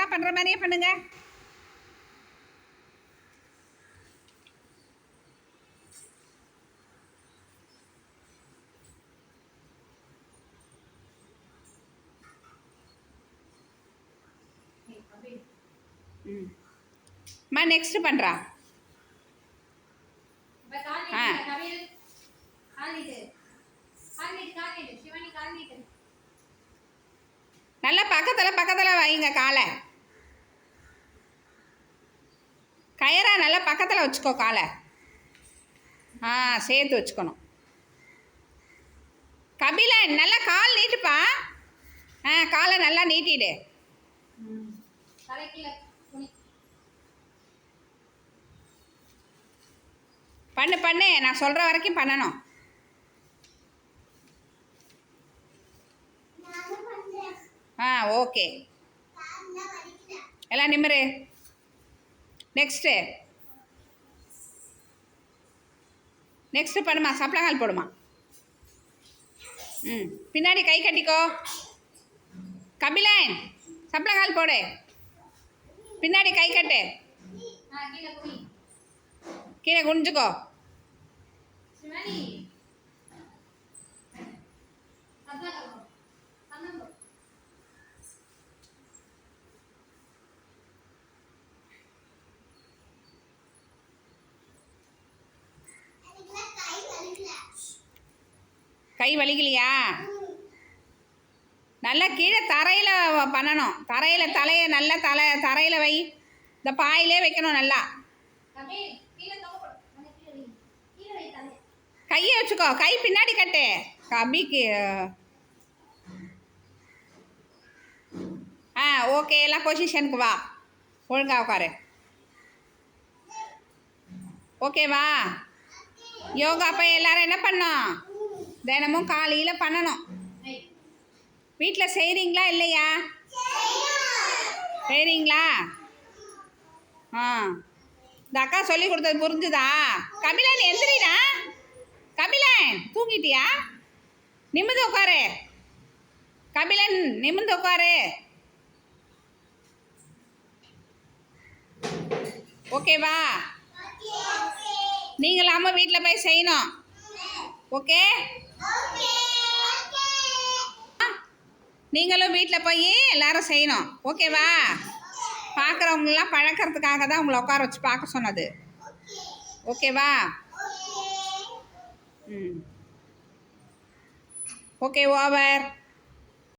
அக்கா பண்ணுற மாதிரியே பண்ணுங்க. அம்மா நெக்ஸ்ட் பண்ணுறா ஆ. நீட்டு. நல்லா பக்கத்தில் பக்கத்தில் வைங்க காலை. கயரா நல்லா பக்கத்தில் வச்சுக்கோ காலை. ஆ சேர்த்து வச்சுக்கணும். கபிலன் நல்லா கால் நீட்டுப்பா. ஆ காலை நல்லா நீட்டிடு. பண்ணு பண்ணு. நான் சொல்கிற வரைக்கும் பண்ணணும். ஆ ஓகே. எல்லாம் நிம்மரு நெக்ஸ்ட்டு நெக்ஸ்ட்டு பண்ணுமா? சப்பளங்கால் போடுமா? ம். பின்னாடி கை கட்டிக்கோ. கபிலன் சப்பளங்கால் போடு. பின்னாடி கை கட்டு. கீழே குனிஞ்சுக்கோ. கை வலிக்கலையா? நல்லா கீழே தரையில் பண்ணணும். தரையில் தலையை நல்லா தலை தரையில் வை. இந்த பாயிலே வைக்கணும் நல்லா. கையை வச்சுக்கோ. கை பின்னாடி கட்டு. கபிக்கு. ஆ ஓகே. எல்லாம் பொசிஷனுக்கு வா. ஒழுங்காக உட்காரு. ஓகேவா யோகா அப்போ எல்லாரும் என்ன பண்ணோம் தினமும் காலையில் பண்ணணும். வீட்டில் செய்கிறீங்களா இல்லையா? செய்கிறீங்களா ஆ. இந்த அக்கா சொல்லி கொடுத்தது புரிஞ்சுதா? கபிலன் எந்திரிடா. கபிலன் தூங்கிட்டியா? நிமிந்து உட்காரு. கபிலன் நிமிந்து உட்காரு. ஓகேவா நீங்களாம வீட்டில் போய் செய்யணும். ஓகே நீங்களும் வீட்டில் போய் எல்லாரும் செய்யணும். ஓகேவா பார்க்குறவங்களாம் பழக்கிறதுக்காக தான் உங்களை உட்கார வச்சு பார்க்க சொன்னது. ஓகேவா ம். Okay over